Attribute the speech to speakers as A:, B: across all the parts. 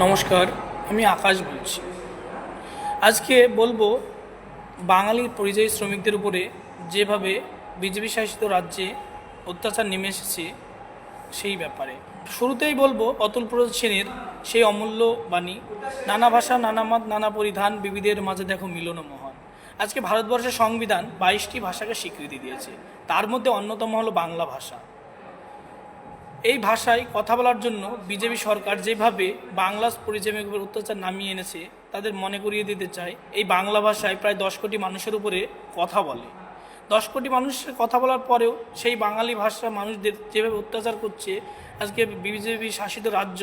A: নমস্কার, আমি আকাশ বলছি। আজকে বলব বাঙালি পরিযায়ী শ্রমিকদের উপরে যেভাবে বিজেপি শাসিত রাজ্যে অত্যাচার নেমে এসেছে সেই ব্যাপারে। শুরুতেই বলব, অতুল প্রসাদ সেনের সেই অমূল্য বাণী, নানা ভাষা, নানা মত, নানা পরিধান, বিবিধের মাঝে দেখো মিলন মহান আজকে ভারতবর্ষের সংবিধান বাইশটি ভাষাকে স্বীকৃতি দিয়েছে। তার মধ্যে অন্যতম হলো বাংলা ভাষা। এই ভাষায় কথা বলার জন্য বিজেপি সরকার যেভাবে বাংলা পরিযায়ীর উপর অত্যাচার নামিয়ে এনেছে, তাদের মনে করিয়ে দিতে চায়, এই বাংলা ভাষায় প্রায় দশ কোটি মানুষের উপরে কথা বলে। দশ কোটি মানুষের কথা বলার পরেও সেই বাঙালি ভাষা মানুষদের যেভাবে অত্যাচার করছে, আজকে বিজেপি শাসিত রাজ্য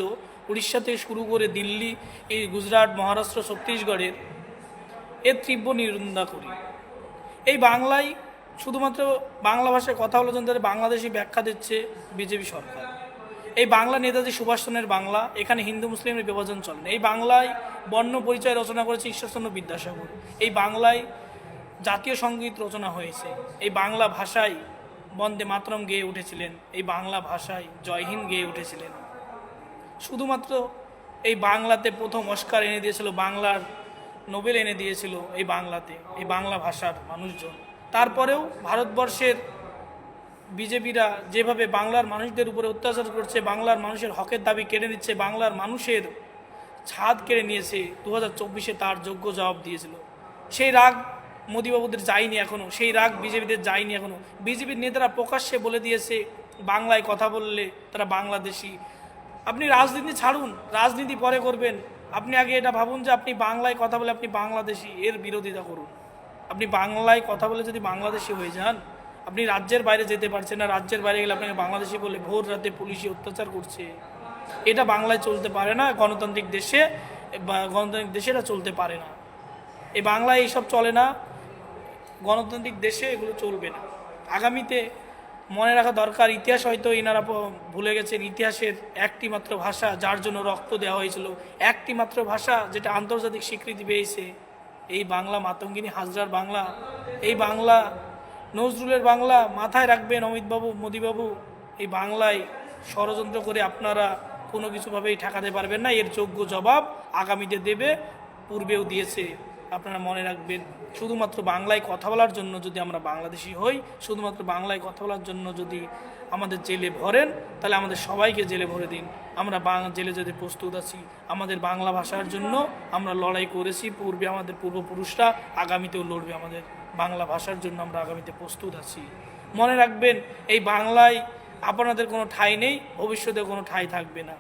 A: উড়িষ্যা থেকে শুরু করে দিল্লি, এই গুজরাট, মহারাষ্ট্র, ছত্তিশগড়ের এর তীব্র নিন্দা করি। এই বাংলায় শুধুমাত্র বাংলা ভাষায় কথা বলার জন্য বাংলাদেশি ব্যাখ্যা দিচ্ছে বিজেপি সরকার। এই বাংলা নেতাজি সুভাষচন্দ্রের বাংলা, এখানে হিন্দু, মুসলিমের বিভাজন চলে এই বাংলায় বর্ণ পরিচয় রচনা করেছে ঈশ্বরচন্দ্র বিদ্যাসাগর। এই বাংলায় জাতীয় সংগীত রচনা হয়েছে। এই বাংলা ভাষায় বন্দে মাতরম গেয়ে উঠেছিলেন। এই বাংলা ভাষায় জয়হিন্দ গেয়ে উঠেছিলেন। শুধুমাত্র এই বাংলাতে প্রথম অস্কার এনে দিয়েছিল, বাংলার নোবেল এনে দিয়েছিল এই বাংলাতে। এই বাংলা ভাষার মানুষজন। তারপরেও ভারতবর্ষের বিজেপিরা যেভাবে বাংলার মানুষদের উপরে অত্যাচার করছে, বাংলার মানুষের হকের দাবি কেড়ে নিচ্ছে, বাংলার মানুষের ছাদ কেড়ে নিয়েছে দু হাজার চব্বিশে তার যোগ্য জবাব দিয়েছিল। সেই রাগ মোদীবাবুদের যায়নি এখনও সেই রাগ বিজেপিদের যায়নি এখনও বিজেপির নেতারা প্রকাশ্যে বলে দিয়েছে, বাংলায় কথা বললে তারা বাংলাদেশি। আপনি রাজনীতি ছাড়ুন, রাজনীতি পরে করবেন। আপনি আগে এটা ভাবুন যে আপনি বাংলায় কথা বলে আপনি বাংলাদেশি, এর বিরোধিতা করুন। আপনি বাংলায় কথা বলে যদি বাংলাদেশি হয়ে যান, আপনি রাজ্যের বাইরে যেতে পারছেন না, রাজ্যের বাইরে গেলে আপনাকে বাংলাদেশি বলে ভোর রাতে পুলিশি অত্যাচার করছে। এটা বাংলায় চলতে পারে না, গণতান্ত্রিক দেশে গণতান্ত্রিক দেশে এটা চলতে পারে না। এই বাংলায় এইসব চলে না, গণতান্ত্রিক দেশে এগুলো চলবে না। আগামীতে মনে রাখা দরকার, ইতিহাস হয়তো এনারা ভুলে গেছেন, ইতিহাসের একটি মাত্র ভাষা যার জন্য রক্ত দেওয়া হয়েছিল। একটি মাত্র ভাষা যেটা আন্তর্জাতিক স্বীকৃতি পেয়েছে। এই বাংলা মাতঙ্গিনী হাজরার বাংলা, এই বাংলা নজরুলের বাংলা মাথায় রাখবেন অমিতবাবু, মোদীবাবু। এই বাংলায় ষড়যন্ত্র করে আপনারা কোনো কিছুভাবেই ঠেকাতে পারবেন না। এর যোগ্য জবাব আগামীতে দেবে, পূর্বেও দিয়েছে। আপনারা মনে রাখবেন, শুধুমাত্র বাংলায় কথা বলার জন্য যদি আমরা বাংলাদেশি হই, শুধুমাত্র বাংলায় কথা বলার জন্য যদি আমাদের জেলে ভরেন, তাহলে আমাদের সবাইকে জেলে ভরে দিন। আমরা জেলে যেতে প্রস্তুত আছি, আমাদের বাংলা ভাষার জন্য আমরা লড়াই করেছি, পূর্বে আমাদের পূর্বপুরুষরা, আগামীতেও লড়বে আমাদের বাংলা ভাষার জন্য আমরা আগামীতে প্রস্তুত আছি। মনে রাখবেন, এই বাংলায় আপনাদের কোনো ঠাঁই নেই ভবিষ্যতে কোনো ঠাঁই থাকবে না।